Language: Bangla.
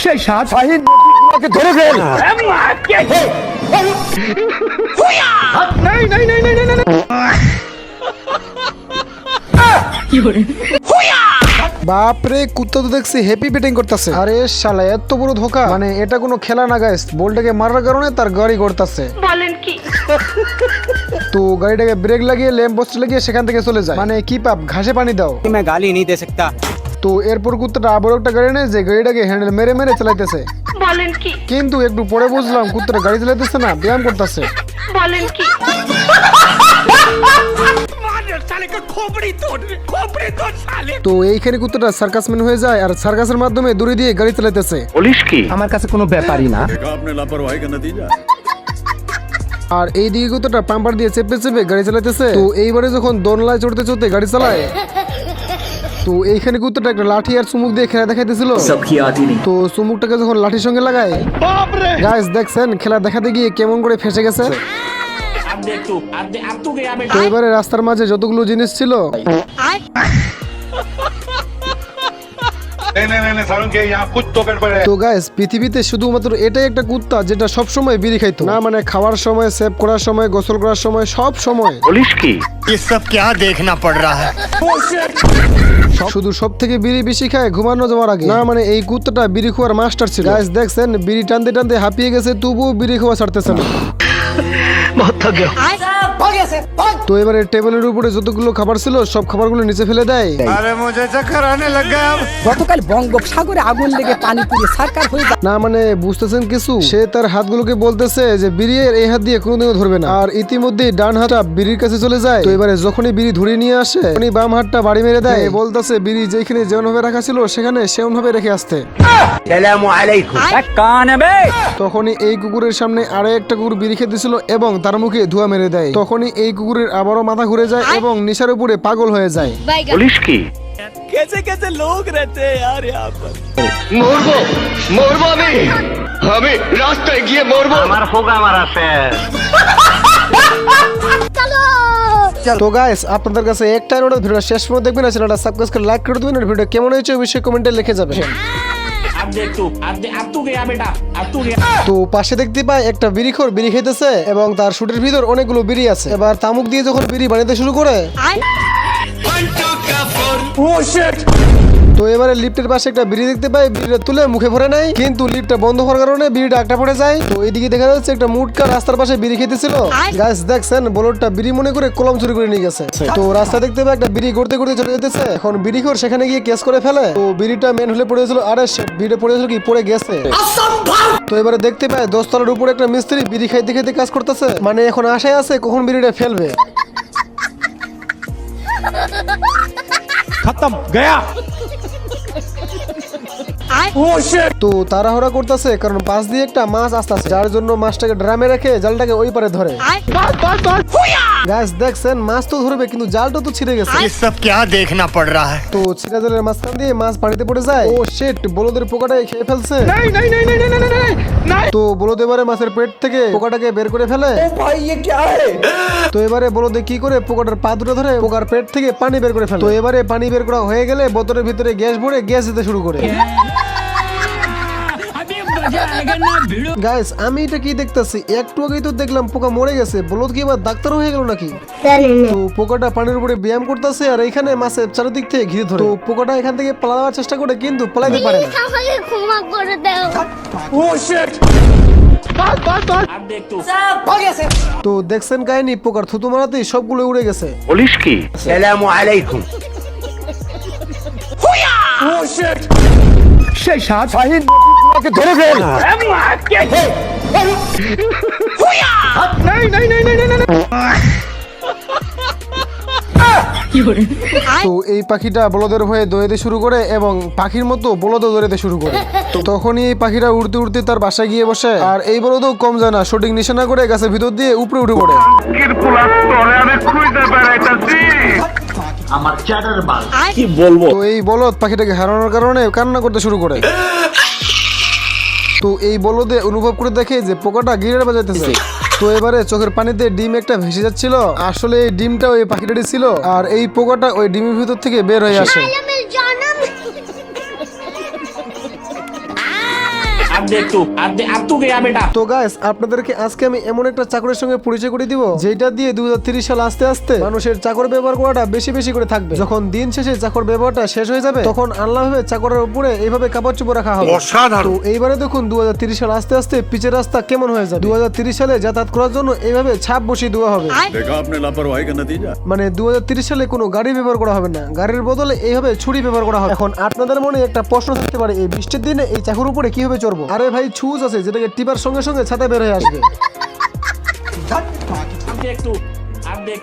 সেই সাজ শাহিন ওকে ধরে ফেল নাই নাই নাই নাই নাই নাই বাপরে কুত্তা তো দেখছি হ্যাপি ব্যাটিং করতেছে আরে শালা এত বড় ধোকা মানে এটা কোনো খেলা না গাইস বলটাকে মারার কারণে তার গাড়ি করতেছে বলেন কি তো গাড়িটাকে ব্রেক লাগিয়ে ল্যাম্প পোস্ট লাগিয়ে সেখান থেকে চলে যায় মানে কি পাপ ঘাসে পানি দাও मैं गाली नहीं দে सकता তো এরপর কুত্তাটা আবার একটা গাড়ি নেয় যে গাড়িটাকে হ্যান্ডেল মেরে মেরে চালাইতেছে। বলেন কি? কিন্তু একটু পরে বুঝলাম কুত্তাটা গাড়ি চালাইতেছে না ব্যায়াম করতেছে। বলেন কি? তো এইখানে কুত্তাটা সার্কাসম্যান হয়ে যায় আর সার্কাসের মাধ্যমে দূরে দিয়ে গাড়ি চালাইতেছে। বলিস কি? আমার কাছে কোনো ব্যাপারই না। আর এই দিকে কুত্তাটা পাম্পার দিয়ে চেপে চেপে গাড়ি চালাইতেছে। তো এইবারে যখন দোনলায় চড়তে চড়তে গাড়ি চালায় তো এইখানে কুত্তাটা একটা লাঠি আর চুমুক দিয়ে খেলা দেখাইতেছিল তো চুমুকটাকে যখন লাঠির সঙ্গে লাগায় গাইস দেখছেন খেলা দেখাতে গিয়ে কেমন করে ফেসে গেছে তো এবারে রাস্তার মাঝে যতগুলো জিনিস ছিল তো গাইস পৃথিবীতে শুধুমাত্র এটাই একটা কুত্তা যেটা সব সময় বিড়ি খাইতো না মানে খাওয়ার সময় সেভ করার সময় গোসল করার সময় সব সময় ये सब क्या देखना पड़ रहा है শুধু সব থেকে বিড়ি বেশি খায় ঘুমানো যাওয়ার আগে না মানে এই কুত্তাটা বিড়ি খাওয়ার মাস্টার ছিল গাইস দেখছেন বিড়ি টানতে টানতে হাঁপিয়ে গেছে তবুও বিড়ি খাওয়া ছাড়তেছে না তো এবারে টেবিলের উপরে যতগুলো খাবার ছিল সব খাবারগুলো নিচে ফেলে দেয়। আরে মুঝে চক্কর আনে লাগা গতকাল বঙ্গোপসাগরে আগুন লেগে পানি পুড়ে সরকার হয়ে যায়। না মানে বুঝতেছেন কিছু? সে তার হাতগুলোকে বলতেছে যে বিড়ির এই হাত দিয়ে কোনোদিনও ধরবে না। আর ইতিমধ্যে ডান হাতটা বিড়ির কাছে চলে যায়। তো এবারে যখনই বিড়ি ধরে নিয়ে আসে তখনই বাম হাতটা বাড়ি মেরে দেয়। বলতেছে বিড়ি যেখানে যেমন ভাবে রাখা ছিল সেখানে সেমন ভাবে রেখে আসতে। সালামু তখনই এই কুকুরের সামনে আরেকটা কুকুর বিড়ি খেতেছিল এবং তার মুখে ধোয়া মেরে দেয়। তখন তখনই এই কুকুরের আবারও মাথা ঘুরে যায় এবং নিশার উপরে পাগল হয়ে যায় कैसे कैसे लोग रहते हैं यार यहाँ पर মরবো মরবো আমি আমি রাস্তায় গিয়ে মরবো তো গাইস আপনাদের কাছে একটা অনুরোধ ভিডিওটা শেষ পর্যন্ত দেখবেন আর চ্যানেলটা সাবস্ক্রাইব করে লাইক করে দেবেন আর ভিডিও কেমন হয়েছে অবশ্যই কমেন্টে লিখে যাবেন তো পাশে দেখতে পাই একটা বিড়িখোর বিড়ি খেতেছে এবং তার শুটের ভিতর অনেকগুলো বিড়ি আছে। এবার তামুক দিয়ে যখন বিড়ি বানাতে শুরু করে ও শিট তো এবারে লিফটের পাশে একটা বিড়ি দেখতে পাই বিড়িটা তুলে মুখে ভরে নাই কিন্তু লিফটটা বন্ধ হওয়ার কারণে বিড়িটা একটা পড়ে যায়। তো এইদিকে দেখা যাচ্ছে একটা মুটকা রাস্তার পাশে বিড়ি খেতেছিল। গাছ দেখছেন বলটটা বিড়ি মনে করে কলম চুরি করে নিয়ে গেছে। তো রাস্তা দেখতে পাই একটা বিড়ি গড়তে গড়তে চলে যেতেছে। এখন বিড়ি খোর সেখানে গিয়ে কেস করে ফেলে। তো বিড়িটা মেন হলে পড়েছিল আরে বিড়িটা পড়েছিল কি? পড়ে গেছে। তো এবারে দেখতে পাই দশতলার উপরে একটা মিস্ত্রি বিড়ি খাইতে খাইতে কাজ করতেছে। মানে এখন আশায় আছে কখন বিড়িটা ফেলবে। খতম গয়া! তো তাড়াহুড়া করতেছে কারণ পাশ দিয়ে একটা মাছ আসতেছে যার জন্য মাছটাকে ড্রামে রেখে জালটাকে ওই পারে ধরে। গাছ দেখছেন মাছ তো ধরবে কিন্তু জালটা তো ছিঁড়ে গেছে। সব কে দেখনা পড় রা হ্যায়? তো ছিঁড়া জালের মাঝখান দিয়ে মাছ পানিতে পড়ে যায়। oh, ও শিট বলদের পোকাটা খেয়ে ফেলছে। তো বলদ এবারে মাছের পেট থেকে পোকাটাকে বের করে ফেলে। ভাই ये क्या है তো এবারে বলদে কি করে পোকাটার পা দুটো ধরে পোকার পেট থেকে পানি বের করে ফেলে? তো এবারে পানি বের করা হয়ে গেলে বোতলের ভিতরে গ্যাস ভরে গ্যাস দিতে শুরু করে। গাইস আমি এটা কি দেখতেছি? একটু আগেই তো দেখলাম পোকা মরে গেছে। বলদ কি এবার ডাক্তার হয়ে গেল নাকি? তো পোকাটা পানির উপরে ব্যায়াম করতেছে আর এখানে মাছের চারিদিক থেকে ঘিরে ধরে। তো পোকাটা এখান থেকে চেষ্টা করে কিন্তু পারে না। ও শিট তো দেখছেন কাহিনী পোকার থুতু মারাতেই সবগুলো উড়ে গেছে। বলিস কি? আলাইকুম। সেই নাই নাই নাই তো এই পাখিটা বলদের হয়ে দৌড়াতে শুরু করে এবং পাখির মতো বলদও দৌড়াতে শুরু করে। তখনই এই পাখিটা উড়তে উড়তে তার বাসায় গিয়ে বসে। আর এই বলদও কম যায় না সঠিক নিশানা করে গাছের ভিতর দিয়ে উপরে উঠে পড়ে। তো এই বলদ পাখিটাকে হারানোর কারণে কান্না করতে শুরু করে। তো এই বলদে অনুভব করে দেখে যে পোকাটা গিরের বাজাইতেছে। তো এবারে চোখের পানিতে ডিম একটা ভেসে যাচ্ছিল। আসলে এই ডিমটা ওই পাখিটারই ছিল, আর এই পোকাটা ওই ডিমের ভিতর থেকে বের হয়ে আসে। দে একটু হাত দে আর বেটা। তো গাইস আপনাদেরকে আজকে আমি এমন একটা চাকরের সঙ্গে পরিচয় করে দিব যেটা দিয়ে সাল আস্তে আস্তে মানুষের চাকর ব্যবহার করাটা বেশি বেশি করে থাকবে। যখন দিন শেষে চাকর ব্যবহারটা শেষ হয়ে যাবে তখন আল্লাহ চাকরের উপরে এইভাবে কাপড় চোপড় রাখা হবে। এইবারে দেখুন সাল আস্তে আস্তে পিচের রাস্তা কেমন হয়ে যাবে। দু সালে যাতায়াত করার জন্য এইভাবে ছাপ বসিয়ে দেওয়া হবে। মানে দু সালে কোনো গাড়ি ব্যবহার করা হবে না। গাড়ির বদলে এইভাবে ছুরি ব্যবহার করা হবে। এখন আপনাদের মনে একটা প্রশ্ন থাকতে পারে এই বৃষ্টির দিনে এই চাকর উপরে কীভাবে চড়বো? আরে ভাই ছুঁচ আছে যেটাকে টিপার সঙ্গে সঙ্গে ছাতা বের হয়ে আসবে। একটু আর দেখ